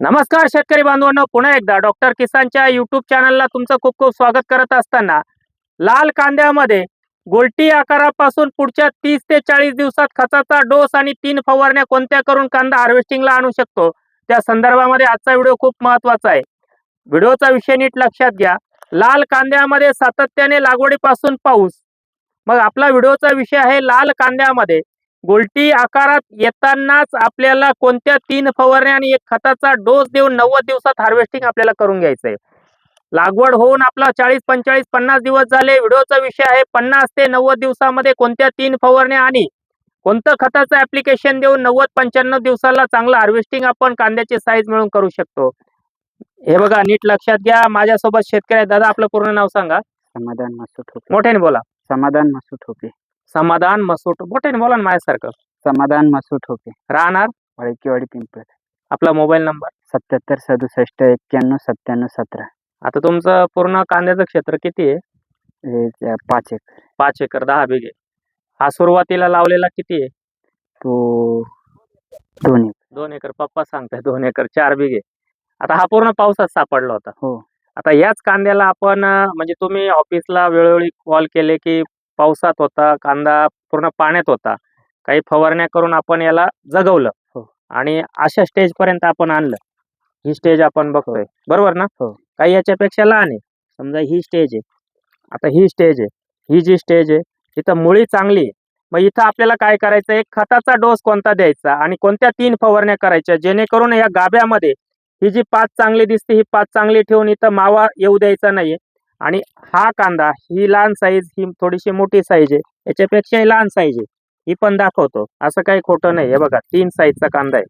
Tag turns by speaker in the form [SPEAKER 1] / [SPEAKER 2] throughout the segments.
[SPEAKER 1] नमस्कार शेतकरी बांधवांनो पुन्हा एकदा डॉक्टर किसानच्या युट्यूब चॅनलला तुमचं खूप खूप स्वागत करत असताना लाल कांद्यामध्ये गोलटी आकारापासून पुढच्या तीस ते चाळीस दिवसात खताचा डोस आणि तीन फवारण्या कोणत्या करून कांदा हार्वेस्टिंगला आणू शकतो? त्या संदर्भामध्ये आजचा व्हिडिओ खूप महत्त्वाचा आहे. व्हिडिओचा विषय नीट लक्षात घ्या. लाल कांद्यामध्ये सातत्याने लागवडीपासून पाऊस. मग आपला व्हिडिओचा विषय आहे लाल कांद्यामध्ये गोलटी आकारात येतानाच आपल्याला कोणत्या तीन फवारण्या आणि एक खताचा डोस देऊन नव्वद दिवसात हार्वेस्टिंग आपल्याला करून घ्यायचंय. लागवड होऊन आपला चाळीस पंचेचाळीस पन्नास दिवस झाले. व्हिडिओचा विषय आहे पन्नास ते नव्वद दिवसामध्ये कोणत्या तीन फवारण्या आणि कोणतं खताचं ऍप्लिकेशन देऊन नव्वद पंच्याण्णव दिवसाला चांगलं हार्वेस्टिंग आपण कांद्याची साईज मिळून करू शकतो. हे बघा नीट लक्षात घ्या. माझ्यासोबत शेतकरी. दादा आपलं पूर्ण नाव सांगा.
[SPEAKER 2] समाधान मसू ठोके
[SPEAKER 1] मोठ्याने बोला.
[SPEAKER 2] समाधान मसू ठोके
[SPEAKER 1] समाधान मसूट. मोठ्याने बोला ना माझ्यासारखं.
[SPEAKER 2] समाधान मसू ठोके
[SPEAKER 1] राहणार?
[SPEAKER 2] वळकीवाडी पिंपळ
[SPEAKER 1] आपला मोबाईल नंबर?
[SPEAKER 2] सत्याहत्तर सदुसष्ट एक्क्याण्णव सत्त्याण्णव सतरा.
[SPEAKER 1] आता तुमचं पूर्ण कांद्याचं क्षेत्र किती आहे?
[SPEAKER 2] हे पाच एक
[SPEAKER 1] पाच एकर दहा बिघे. हा सुरुवातीला लावलेला किती आहे?
[SPEAKER 2] तो दोन एक
[SPEAKER 1] दोन एकर. पप्पा सांगताय दोन एकर चार बिघे. आता हा पूर्ण पावसात सापडला होता.
[SPEAKER 2] हो.
[SPEAKER 1] आता याच कांद्याला आपण अं, म्हणजे तुम्ही ऑफिसला वेळोवेळी कॉल केले की पावसात होता कांदा पूर्ण पाण्यात होता. काही फवारण्या करून आपण याला जगवलं
[SPEAKER 2] हो.
[SPEAKER 1] आणि अशा स्टेज पर्यंत आपण आणलं. ही स्टेज आपण बघतोय. बरोबर ना?
[SPEAKER 2] हो.
[SPEAKER 1] काही याच्यापेक्षा लहान आहे. समजा ही स्टेज आहे. आता ही स्टेज आहे. ही जी स्टेज आहे इथं मुळी चांगली आहे. मग इथं आपल्याला काय करायचं? एक खताचा डोस कोणता द्यायचा? आणि कोणत्या तीन फवारण्या करायच्या? जेणेकरून या गाभ्यामध्ये ही जी पाच चांगली दिसते ही पाच चांगली ठेवून इथं मावा येऊ द्यायचा नाहीये. आणि हा कांदा ही लहान साईज ही थोडीशी मोठी साईज आहे. याच्यापेक्षाही लहान साईज आहे. ही पण दाखवतो. असं काही खोटं नाही. हे बघा तीन साईजचा कांदा आहे.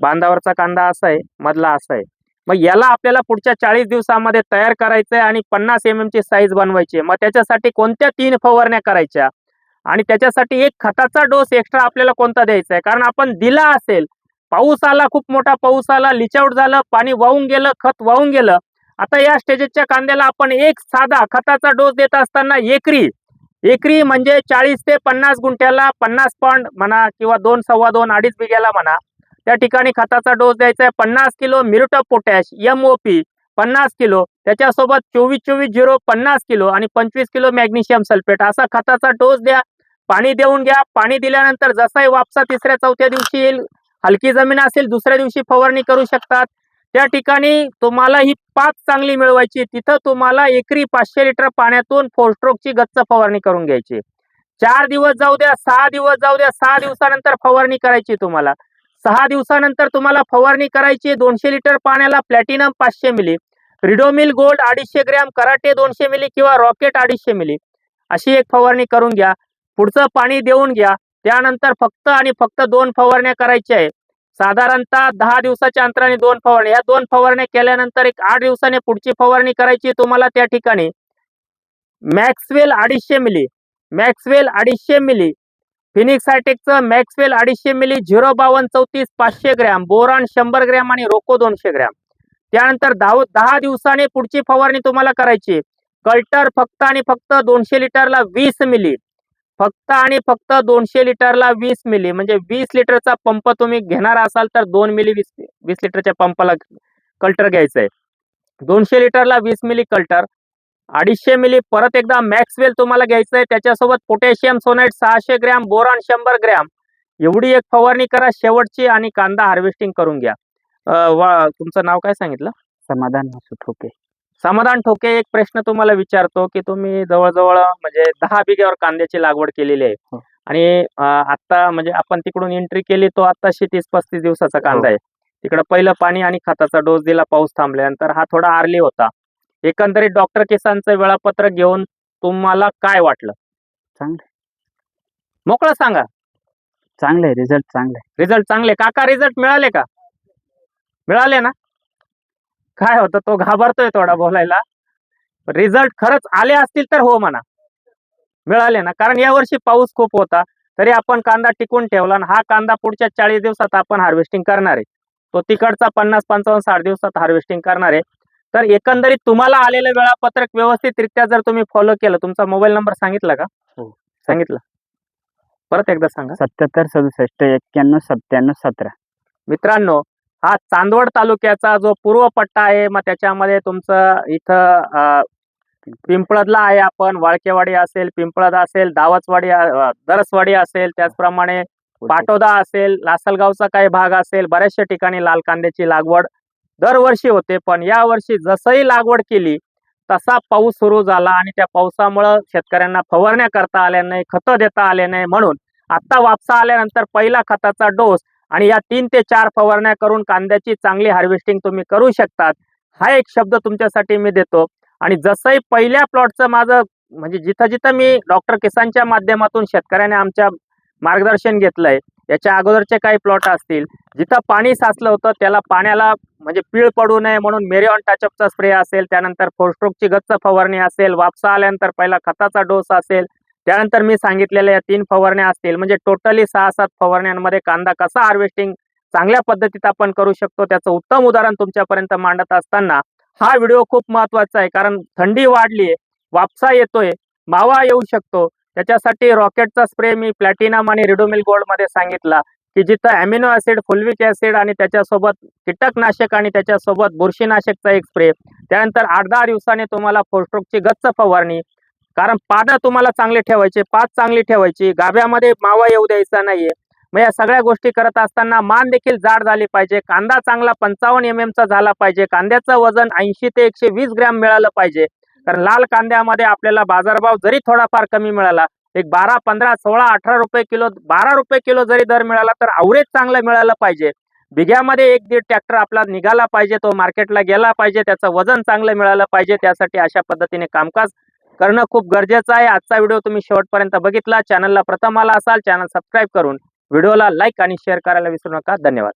[SPEAKER 1] बांधावरचा कांदा असा आहे मधला असा आहे. मग याला आपल्याला पुढच्या चाळीस दिवसामध्ये तयार करायचंय आणि पन्नास एम एम ची साईज बनवायची आहे. मग त्याच्यासाठी कोणत्या तीन फवारण्या करायच्या? आणि त्याच्यासाठी एक खताचा डोस एक्स्ट्रा आपल्याला कोणता द्यायचा आहे? कारण आपण दिला असेल पाऊस आला खूप मोठा पाऊस आला लिचआउट झालं पाणी वाहून गेलं खत वाहून गेलं आता या स्टेजेसच्या कांद्याला आपण एक साधा खताचा डोस देत असताना एकरी. एकरी म्हणजे चाळीस ते पन्नास गुंठ्याला पन्नास पॉइंट म्हणा किंवा दोन सव्वा दोन अडीच बिघ्याला म्हणा. त्या ठिकाणी खताचा डोस द्यायचा आहे पन्नास किलो मिरुटा पोटॅश एम ओ पी पन्नास किलो. त्याच्यासोबत चोवीस चोवीस झिरो पन्नास किलो आणि पंचवीस किलो मॅग्नेशियम सल्फेट. असा खताचा डोस द्या. पाणी देऊन घ्या. पाणी दिल्यानंतर जसाही वापसा तिसऱ्या चौथ्या दिवशी येईल. हलकी जमीन असेल दुसऱ्या दिवशी फवारणी करू शकतात. त्या ठिकाणी तुम्हाला ही पाच चांगली मिळवायची तिथं तुम्हाला एकरी पाचशे लिटर पाण्यातून फोरस्ट्रोकची गच्च फवारणी करून घ्यायची. चार दिवस जाऊ द्या सहा दिवस जाऊ द्या सहा दिवसानंतर फवारणी करायची तुम्हाला. सहा दिवसानंतर तुम्हाला फवारणी करायची दोनशे लिटर पाण्याला प्लॅटिनम पाचशे मिली रिडोमिल गोल्ड अडीचशे ग्रॅम कराटे दोनशे मिली किंवा रॉकेट अडीचशे मिली अशी एक फवारणी करून घ्या. पुढचं पाणी देऊन घ्या. त्यानंतर फक्त आणि फक्त दोन फवारण्या करायच्या आहे. साधारणतः दहा दिवसाच्या अंतराने दोन फवारणी. या दोन फवारण्या केल्यानंतर एक आठ दिवसाने पुढची फवारणी करायची तुम्हाला त्या ठिकाणी. मॅक्सवेल अडीचशे मिली. मॅक्सवेल अडीचशे मिली. फिनिक्स हायटेकचं मॅक्सवेल अडीचशे मिली झिरो बावन्न चौतीस पाचशे ग्रॅम. बोरॉन शंभर ग्रॅम आणि रोको दोनशे ग्रॅम. त्यानंतर दहा दहा दिवसाने पुढची फवारणी तुम्हाला करायची. कल्टर फक्त आणि फक्त दोनशे लिटरला वीस मिली. फक्त आणि फक्त दोनशे लिटरला वीस मिली म्हणजे वीस लिटरचा पंप तुम्ही घेणार असाल तर दोन मिली वीस वीस लिटरच्या पंपाला कल्टर घ्यायचं आहे. दोनशे लिटरला वीस मिली कल्टर अडीचशे मिली परत एकदा मॅक्सवेल तुम्हाला घ्यायचं आहे. त्याच्यासोबत पोटॅशियम सोनाईट सहाशे ग्रॅम बोरॉन शंभर ग्रॅम एवढी एक फवारणी करा. शेवटची आणि कांदा हार्वेस्टिंग करून घ्या. वा तुमचं नाव काय सांगितलं?
[SPEAKER 2] समाधान ओके ठोके.
[SPEAKER 1] समाधान ठोके एक प्रश्न तुम्हाला विचारतो की तुम्ही जवळजवळ म्हणजे दहा बिघ्यावर कांद्याची लागवड केलेली आहे.
[SPEAKER 2] हो.
[SPEAKER 1] आणि आता म्हणजे आपण तिकडून एंट्री केली तो आताशी तीस पस्तीस दिवसाचा कांदा
[SPEAKER 2] हो.
[SPEAKER 1] आहे. तिकडं पहिलं पाणी आणि खताचा डोस दिला पाऊस थांबल्यानंतर हा थोडा आरली होता. एकंदरीत डॉक्टर किसानचं वेळापत्रक घेऊन तुम्हाला काय वाटलं?
[SPEAKER 2] चांगलं
[SPEAKER 1] मोकळं सांगा.
[SPEAKER 2] चांगलं आहे रिझल्ट चांगला
[SPEAKER 1] रिझल्ट चांगले. काका रिझल्ट मिळाले का? मिळाले ना? काय होतं तो घाबरतोय थोडा बोलायला. रिझल्ट खरंच आले असतील तर हो म्हणा. मिळाले ना. कारण यावर्षी पाऊस खूप होता. तरी आपण कांदा टिकून ठेवला आणि हा कांदा पुढच्या चाळीस दिवसात आपण हार्वेस्टिंग करणार आहे. तो तिकडचा पन्नास पंचावन्न साठ दिवसात हार्वेस्टिंग करणार आहे. तर एकंदरीत तुम्हाला आलेलं वेळापत्रक व्यवस्थितरित्या जर तुम्ही फॉलो केलं तुमचा मोबाईल नंबर सांगितला का?
[SPEAKER 2] हो.
[SPEAKER 1] सांगितलं. परत एकदा सांगा.
[SPEAKER 2] सत्याहत्तर सदुसष्ट एक्क्याण्णव सत्त्याण्णव सतरा.
[SPEAKER 1] मित्रांनो हा चांदवड तालुक्याचा जो पूर्व पट्टा आहे मग त्याच्यामध्ये तुमचं इथं पिंपळदला आहे आपण वाळकेवाडी असेल पिंपळद असेल दावचवाडी दरसवाडी असेल त्याचप्रमाणे पाटोदा असेल लासलगावचा काही भाग असेल बऱ्याचशा ठिकाणी लाल कांद्याची लागवड दरवर्षी होते. पण या वर्षी जसंही लागवड केली तसा पाऊस सुरू झाला आणि त्या पावसामुळं शेतकऱ्यांना फवारण्या करता आल्या नाही खतं देता आले नाही. म्हणून आता वापसा आल्यानंतर पहिला खताचा डोस आणि या तीन ते चार फवारण्या करून कांद्याची चांगली हार्वेस्टिंग तुम्ही करू शकतात. हा एक शब्द तुमच्यासाठी मी देतो. आणि जसंही पहिल्या प्लॉटचं माझं म्हणजे जिथं जिथं मी डॉक्टर किसानच्या माध्यमातून शेतकऱ्याने आमच्या मार्गदर्शन घेतलंय याच्या अगोदरचे काही प्लॉट असतील. जिथं पाणी साचलं होतं त्याला पाण्याला म्हणजे पीळ पडू नये म्हणून मेरिऑन टचअपचा स्प्रे असेल त्यानंतर फोरस्ट्रोकची गच्च फवारणी असेल वापसा आल्यानंतर पहिला खताचा डोस असेल त्यानंतर मी सांगितलेल्या या तीन फवारण्या असतील म्हणजे टोटली सहा सात फवारण्यांमध्ये कांदा कसा हार्वेस्टिंग चांगल्या पद्धतीत आपण करू शकतो त्याचं उत्तम उदाहरण तुमच्यापर्यंत मांडत असताना हा व्हिडिओ खूप महत्त्वाचा आहे. कारण थंडी वाढली वापसा येतोय मावा येऊ शकतो. त्याच्यासाठी रॉकेटचा स्प्रे मी प्लॅटिनम आणि रिडोमिल गोल्डमध्ये सांगितला की जिथं अमिनो ऍसिड फुलविक ऍसिड आणि त्याच्यासोबत कीटकनाशक आणि त्याच्यासोबत बुरशीनाशकचा एक स्प्रे त्यानंतर आठ दहा दिवसाने तुम्हाला फोस्ट्रोकची गच्च फवारणी कारण पानं तुम्हाला चांगले ठेवायचे पात चांगली ठेवायची गाभ्यामध्ये मावा येऊ द्यायचा नाहीये. मग या सगळ्या गोष्टी करत असताना मान देखील जाड झाली पाहिजे कांदा चांगला पंचावन्न एम चा झाला पाहिजे कांद्याचं वजन ऐंशी ते एकशे वीस ग्रॅम मिळालं पाहिजे. कारण लाल कांद्यामध्ये आपल्याला बाजारभाव जरी थोडाफार कमी मिळाला एक बारा पंधरा सोळा अठरा रुपये किलो बारा रुपये किलो जरी दर मिळाला तर अवरेज चांगलं मिळालं पाहिजे. बिघ्यामध्ये एक दीड ट्रॅक्टर आपला निघाला पाहिजे तो मार्केटला गेला पाहिजे त्याचं वजन चांगलं मिळालं पाहिजे त्यासाठी अशा पद्धतीने कामकाज करणं खूप गरजेचं आहे. आजचा व्हिडिओ तुम्ही शेवटपर्यंत बघितला. चॅनलला प्रथम आला असाल चॅनल सबस्क्राईब करून व्हिडिओला लाईक आणि शेअर करायला विसरू नका. धन्यवाद.